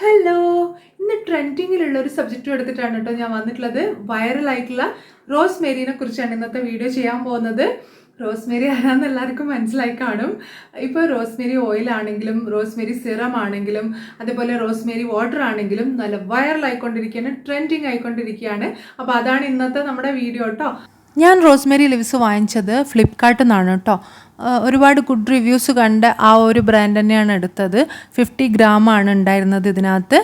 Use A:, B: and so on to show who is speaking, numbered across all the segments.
A: Hello ഇന്ന് ട്രെൻഡിങ്ങിലുള്ള ഒരു subject എടുത്തിട്ടാണ് കേട്ടോ ഞാൻ വന്നിട്ടുള്ളത്. വൈറലായിട്ടുള്ള റോസ് മേരീനെ കുറിച്ചാണ് ഇന്നത്തെ വീഡിയോ ചെയ്യാൻ പോകുന്നത്. റോസ്മേരി ആരാന്ന് എല്ലാവർക്കും മനസ്സിലായി കാണും. ഇപ്പോൾ റോസ്മേരി ഓയിൽ ആണെങ്കിലും റോസ്മേരി സിറം ആണെങ്കിലും അതേപോലെ റോസ്മേരി വാട്ടർ ആണെങ്കിലും നല്ല വൈറലായിക്കൊണ്ടിരിക്കുകയാണ് ട്രെൻഡിങ് ആയിക്കൊണ്ടിരിക്കുകയാണ്. അപ്പോൾ അതാണ് ഇന്നത്തെ നമ്മുടെ വീഡിയോ കേട്ടോ
B: ഞാൻ റോസ്മേരി ലിവ്സ് വാങ്ങിച്ചത് ഫ്ലിപ്കാർട്ടിൽ നിന്നാണ് കേട്ടോ ഒരുപാട് ഗുഡ് റിവ്യൂസ് കണ്ട് ആ ഒരു ബ്രാൻഡ് തന്നെയാണ് എടുത്തത്. ഫിഫ്റ്റി ആണ് ഉണ്ടായിരുന്നത് ഇതിനകത്ത്.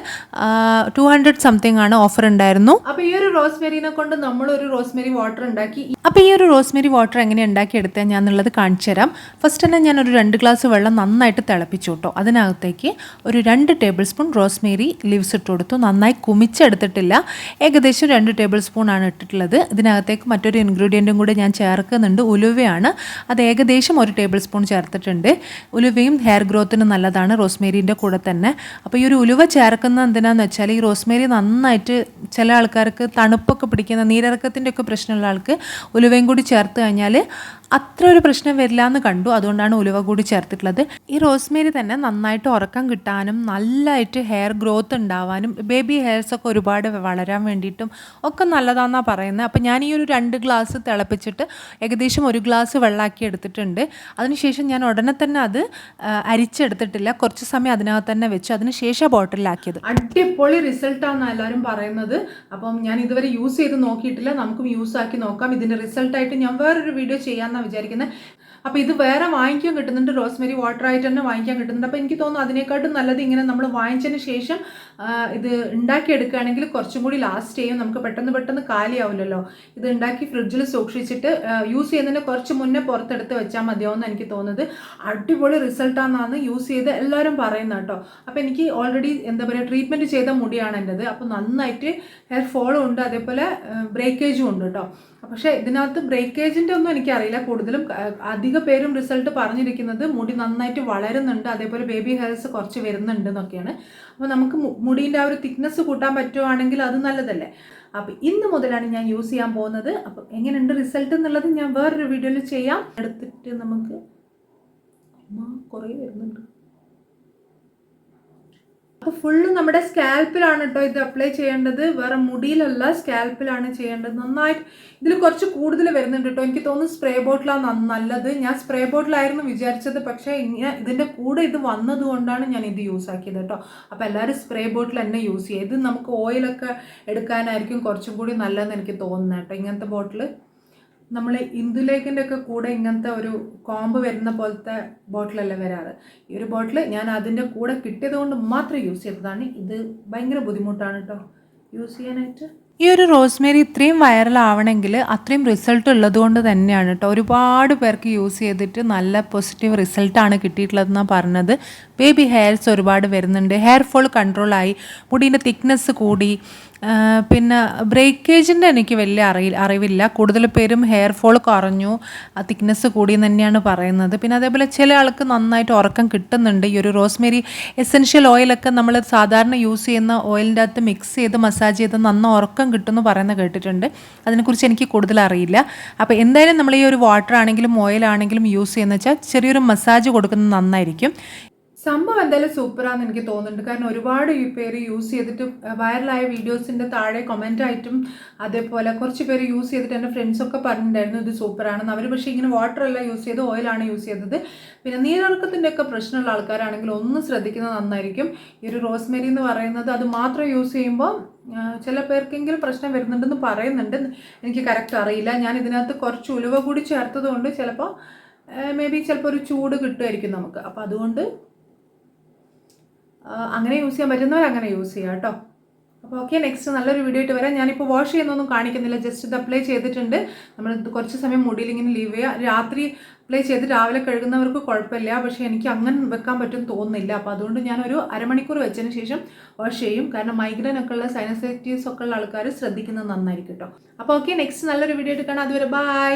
B: ടു ഹൺഡ്രഡ് സംതിങ് ആണ് ഓഫർ ഉണ്ടായിരുന്നു.
A: അപ്പോൾ ഈ ഒരു റോസ്മേരിനെ കൊണ്ട് നമ്മൾ ഒരു റോസ്മേരി വാട്ടർ ഉണ്ടാക്കി.
B: അപ്പോൾ ഈ ഒരു റോസ്മേരി വാട്ടർ എങ്ങനെ ഉണ്ടാക്കിയെടുത്തത് ഞാൻ എന്നുള്ളത് കാണിച്ചു തരാം. ഫസ്റ്റ് തന്നെ ഞാൻ ഒരു രണ്ട് ഗ്ലാസ് വെള്ളം നന്നായിട്ട് തിളപ്പിച്ചു കേട്ടോ. അതിനകത്തേക്ക് ഒരു രണ്ട് ടേബിൾ സ്പൂൺ റോസ്മേരി ലീവ്സ് ഇട്ട് കൊടുത്തു. നന്നായി കുമിച്ചെടുത്തിട്ടില്ല. ഏകദേശം രണ്ട് ടേബിൾ സ്പൂൺ ആണ് ഇട്ടിട്ടുള്ളത്. ഇതിനകത്തേക്ക് മറ്റൊരു ഇൻഗ്രീഡിയന്റും കൂടെ ഞാൻ ചേർക്കുന്നുണ്ട്. ഉലുവയാണ്. അത് ഏകദേശം ഒരു ടേബിൾ സ്പൂൺ ചേർത്തിട്ടുണ്ട്. ഉലുവയും ഹെയർ ഗ്രോത്തിന് നല്ലതാണ്. റോസ്മേരിന്റെ കൂടെ തന്നെ. അപ്പോൾ ഈ ഒരു ഉലുവ ചേർക്കുന്നത് എന്തിനാന്ന് വെച്ചാൽ ഈ റോസ്മേരി നന്നായിട്ട് ചില ആൾക്കാർക്ക് തണുപ്പൊക്കെ പിടിക്കുന്ന നീരിറക്കത്തിന്റെ ഒക്കെ പ്രശ്നമുള്ള ആൾക്ക് ഉലുവയും കൂടി ചേർത്ത് കഴിഞ്ഞാൽ അത്ര ഒരു പ്രശ്നം വരില്ല എന്ന് കണ്ടു. അതുകൊണ്ടാണ് ഉലുവ കൂടി ചേർത്തിട്ടുള്ളത്. ഈ റോസ്മേരി തന്നെ നന്നായിട്ട് ഉറക്കം കിട്ടാനും നല്ലതായിട്ട് ഹെയർ ഗ്രോത്ത് ഉണ്ടാവാനും ബേബി ഹെയർസ് ഒക്കെ ഒരുപാട് വളരാൻ വേണ്ടിയിട്ടും ഒക്കെ നല്ലതാണെന്നാണ് പറയുന്നത്. അപ്പോൾ ഞാൻ ഈ ഒരു രണ്ട് ഗ്ലാസ് തിളപ്പിച്ചിട്ട് ഏകദേശം ഒരു ഗ്ലാസ് വെള്ളമാക്കി എടുത്തിട്ടുണ്ട്. അതിനുശേഷം ഞാൻ ഉടനെ തന്നെ അത് അരിച്ചെടുത്തിട്ടില്ല. കുറച്ച് സമയം അതിനകത്ത് തന്നെ വെച്ചു അതിനുശേഷം ബോട്ടിലാക്കിയത്.
A: അടിപൊളി റിസൾട്ടാണ് എല്ലാവരും പറയുന്നത്. അപ്പം ഞാൻ ഇതുവരെ യൂസ് ചെയ്ത് നോക്കിയിട്ടില്ല. നമുക്കും യൂസ് ആക്കി നോക്കാം. ഇതിന്റെ റിസൾട്ടായിട്ട് ഞാൻ വേറൊരു വീഡിയോ ചെയ്യാമെന്നാണ് വിചാരിക്കുന്നത് അപ്പോൾ ഇത് വേറെ വാങ്ങിക്കാൻ കിട്ടുന്നുണ്ട്. റോസ്മെരി വാട്ടർ ആയിട്ട് തന്നെ വാങ്ങിക്കാൻ കിട്ടുന്നുണ്ട്. അപ്പോൾ എനിക്ക് തോന്നുന്നു അതിനേക്കാട്ടും നല്ലത് ഇങ്ങനെ നമ്മൾ വാങ്ങിച്ചതിന് ശേഷം ഇത് ഉണ്ടാക്കിയെടുക്കുകയാണെങ്കിൽ കുറച്ചും കൂടി ലാസ്റ്റ് ചെയ്യും. നമുക്ക് പെട്ടെന്ന് പെട്ടെന്ന് കാലിയാവില്ലല്ലോ. ഇത് ഉണ്ടാക്കി ഫ്രിഡ്ജിൽ സൂക്ഷിച്ചിട്ട് യൂസ് ചെയ്യുന്നതിന് കുറച്ച് മുന്നേ പുറത്തെടുത്ത് വെച്ചാൽ മതിയാവുമെന്ന് എനിക്ക് തോന്നുന്നത്. അടിപൊളി റിസൾട്ടാണെന്നാണ് യൂസ് ചെയ്ത് എല്ലാവരും പറയുന്നത് കേട്ടോ. അപ്പോൾ എനിക്ക് ഓൾറെഡി എന്താ പറയുക ട്രീറ്റ്മെന്റ് ചെയ്ത മുടിയാണ് എന്റെത്. അപ്പോൾ നന്നായിട്ട് ഹെയർ ഫോളും ഉണ്ട് അതേപോലെ ബ്രേക്കേജും ഉണ്ട് കേട്ടോ. പക്ഷേ ഇതിനകത്ത് ബ്രേക്കേജിന്റെ ഒന്നും എനിക്കറിയില്ല. കൂടുതലും ആ, അധിക പേരും റിസൾട്ട് പറഞ്ഞിരിക്കുന്നത് മുടി നന്നായിട്ട് വളരുന്നുണ്ട് അതേപോലെ ബേബി ഹെയർസ് കുറച്ച് വരുന്നുണ്ട് എന്നൊക്കെയാണ്. അപ്പോൾ നമുക്ക് മുടീന്റെ ആ ഒരു തിക്നെസ് കൂട്ടാൻ പറ്റുവാണെങ്കിൽ അത് നല്ലതല്ലേ? അപ്പോൾ ഇന്ന് മുതലാണ് ഞാൻ യൂസ് ചെയ്യാൻ പോകുന്നത്. അപ്പോൾ എങ്ങനെയുണ്ട് റിസൾട്ട് എന്നുള്ളത് ഞാൻ വേറൊരു വീഡിയോയിൽ ചെയ്യാം. എടുത്തിട്ട് നമുക്ക് കുറേ വരുന്നുണ്ട്. അപ്പോൾ ഫുള്ള് നമ്മുടെ സ്കാൽപ്പിലാണ് കേട്ടോ ഇത് അപ്ലൈ ചെയ്യേണ്ടത്. വേറെ മുടിയിലല്ല സ്കാൽപ്പിലാണ് ചെയ്യേണ്ടത്. നന്നായിട്ട് ഇതിൽ കുറച്ച് കൂടുതൽ വരുന്നുണ്ട് കേട്ടോ എനിക്ക് തോന്നുന്നു സ്പ്രേ ബോട്ടിലാണ് നല്ലത്. ഞാൻ സ്പ്രേ ബോട്ടിലായിരുന്നു വിചാരിച്ചത്. പക്ഷേ ഇതിന്റെ കൂടെ ഇത് വന്നതുകൊണ്ടാണ് ഞാൻ ഇത് യൂസ് ആക്കിയത് കേട്ടോ അപ്പോൾ എല്ലാവരും സ്പ്രേ ബോട്ടിൽ തന്നെ യൂസ് ചെയ്യുക. ഇത് നമുക്ക് ഓയിലൊക്കെ എടുക്കാനായിരിക്കും കുറച്ചും കൂടി നല്ലതെന്ന് എനിക്ക് തോന്നുന്നത് കേട്ടോ ഇങ്ങനത്തെ ബോട്ടിൽ നമ്മൾ ഇന്ദുലേഖിന്റെ ഒക്കെ കൂടെ ഇങ്ങനത്തെ ഒരു കോംബ് വരുന്ന പോലത്തെ ബോട്ടിലല്ല വരാറ്? ഈ ഒരു ബോട്ടിൽ ഞാൻ അതിന്റെ കൂടെ കിട്ടിയത് കൊണ്ട് മാത്രം യൂസ് ചെയ്തതാണ്. ഇത് ഭയങ്കര ബുദ്ധിമുട്ടാണ് കേട്ടോ യൂസ് ചെയ്യാനായിട്ട്?
B: ഈ ഒരു റോസ്മേരി ഇത്രയും വൈറലാവണമെങ്കിൽ അത്രയും റിസൾട്ട് ഉള്ളത് കൊണ്ട് തന്നെയാണ് കേട്ടോ ഒരുപാട് പേർക്ക് യൂസ് ചെയ്തിട്ട് നല്ല പോസിറ്റീവ് റിസൾട്ടാണ് കിട്ടിയിട്ടുള്ളതെന്നാണ് പറഞ്ഞത്. ബേബി ഹെയർസ് ഒരുപാട് വരുന്നുണ്ട്. ഹെയർ ഫോൾ കൺട്രോളായി മുടീന്റെ തിക്നെസ് കൂടി. പിന്നെ ബ്രേക്കേജിന്റെ എനിക്ക് വലിയ അറിയി അറിവില്ല. കൂടുതൽ പേരും ഹെയർ ഫോൾ കുറഞ്ഞു. തിക്നെസ് കൂടി തന്നെയാണ് പറയുന്നത്. പിന്നെ അതേപോലെ ചില ആൾക്ക് നന്നായിട്ട് ഉറക്കം കിട്ടുന്നുണ്ട്. ഈ ഒരു റോസ്മേരി എസെൻഷ്യൽ ഓയിലൊക്കെ നമ്മൾ സാധാരണ യൂസ് ചെയ്യുന്ന ഓയിലിന്റെ അകത്ത് മിക്സ് ചെയ്ത് മസാജ് ചെയ്ത് നന്ന ഉറക്കം കിട്ടുമെന്ന് പറയുന്നത് കേട്ടിട്ടുണ്ട്. അതിനെക്കുറിച്ച് എനിക്ക് കൂടുതൽ അറിയില്ല. അപ്പോൾ എന്തായാലും നമ്മൾ ഈ ഒരു വാട്ടർ ആണെങ്കിലും ഓയിലാണെങ്കിലും യൂസ് ചെയ്യുന്ന വെച്ചാൽ ചെറിയൊരു മസാജ് കൊടുക്കുന്നത് നന്നായിരിക്കും.
A: സംഭവം എന്തായാലും സൂപ്പറാന്ന് എനിക്ക് തോന്നുന്നുണ്ട്. കാരണം ഒരുപാട് പേര് യൂസ് ചെയ്തിട്ട് വൈറലായ വീഡിയോസിന്റെ താഴെ കമന്റ് ആയിട്ടും അതേപോലെ കുറച്ച് പേര് യൂസ് ചെയ്തിട്ട് എന്റെ ഫ്രണ്ട്സൊക്കെ പറഞ്ഞിട്ടുണ്ടായിരുന്നു ഇത് സൂപ്പറാണെന്ന്. അവർ പക്ഷേ ഇങ്ങനെ വാട്ടർ അല്ല യൂസ് ചെയ്ത് ഓയിലാണ് യൂസ് ചെയ്തത്. പിന്നെ നീരിറക്കത്തിന്റെ ഒക്കെ പ്രശ്നമുള്ള ആൾക്കാരാണെങ്കിൽ ഒന്ന് ശ്രദ്ധിക്കുന്നത് നന്നായിരിക്കും. ഈ ഒരു റോസ്മെരി എന്ന് പറയുന്നത് അത് മാത്രം യൂസ് ചെയ്യുമ്പോൾ ചില പേർക്കെങ്കിലും പ്രശ്നം വരുന്നുണ്ടെന്ന് പറയുന്നുണ്ട്. എനിക്ക് കറക്റ്റ് അറിയില്ല. ഞാൻ ഇതിനകത്ത് കുറച്ച് ഉലുവ കൂടി ചേർത്തതുകൊണ്ട് ചിലപ്പോൾ മേ ബി ചിലപ്പോൾ ഒരു ചൂട് കിട്ടുമായിരിക്കും നമുക്ക്. അപ്പോൾ അതുകൊണ്ട് അങ്ങനെ യൂസ് ചെയ്യാൻ പറ്റുന്നവർ അങ്ങനെ യൂസ് ചെയ്യാം കേട്ടോ. അപ്പോൾ ഓക്കെ നെക്സ്റ്റ് നല്ലൊരു വീഡിയോ ആയിട്ട് വരാം. ഞാനിപ്പോൾ വാഷ് ചെയ്യുന്നൊന്നും കാണിക്കുന്നില്ല. ജസ്റ്റ് ഇത് അപ്ലൈ ചെയ്തിട്ടുണ്ട്. നമ്മൾ കുറച്ച് സമയം മുടിയിൽ ഇങ്ങനെ ലീവ് ചെയ്യുക. രാത്രി അപ്ലൈ ചെയ്ത് രാവിലെ കഴുകുന്നവർക്ക് കുഴപ്പമില്ല. പക്ഷേ എനിക്ക് അങ്ങനെ വെക്കാൻ പറ്റും തോന്നുന്നില്ല. അപ്പോൾ അതുകൊണ്ട് ഞാനൊരു അരമണിക്കൂർ വെച്ചതിന് ശേഷം വാഷ് ചെയ്യും. കാരണം മൈഗ്രെയിൻ ഒക്കെ ഉള്ള സൈനസൈറ്റീസ് ഒക്കെ ഉള്ള ആൾക്കാർ ശ്രദ്ധിക്കുന്നത് നന്നായിരിക്കും കേട്ടോ. അപ്പോൾ ഓക്കെ നെക്സ്റ്റ് നല്ലൊരു വീഡിയോ ആയിട്ട് കാണാം. അതുവരെ ബൈ